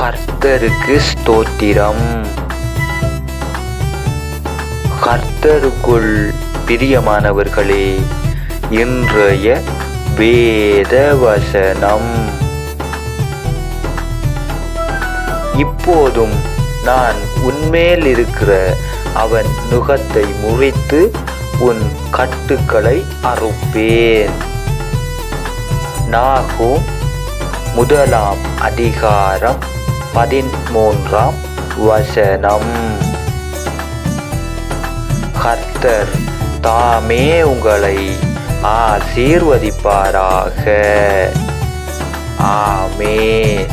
கர்த்தருக்கு ஸ்தோத்திரம். கர்த்தருக்குள் பிரியமானவர்களே இன்றைய வேத வசனம் இப்போதும் நான் உன்மேல் இருக்கிற அவன் நுகத்தை முறித்து உன் கட்டுக்களை அறுப்பேன். நாகும் முதலாம் அதிகாரம் பதிமூன்றாம் வசனம். கர்த்தர் தாமே உங்களை ஆசீர்வதிப்பாராக. ஆமே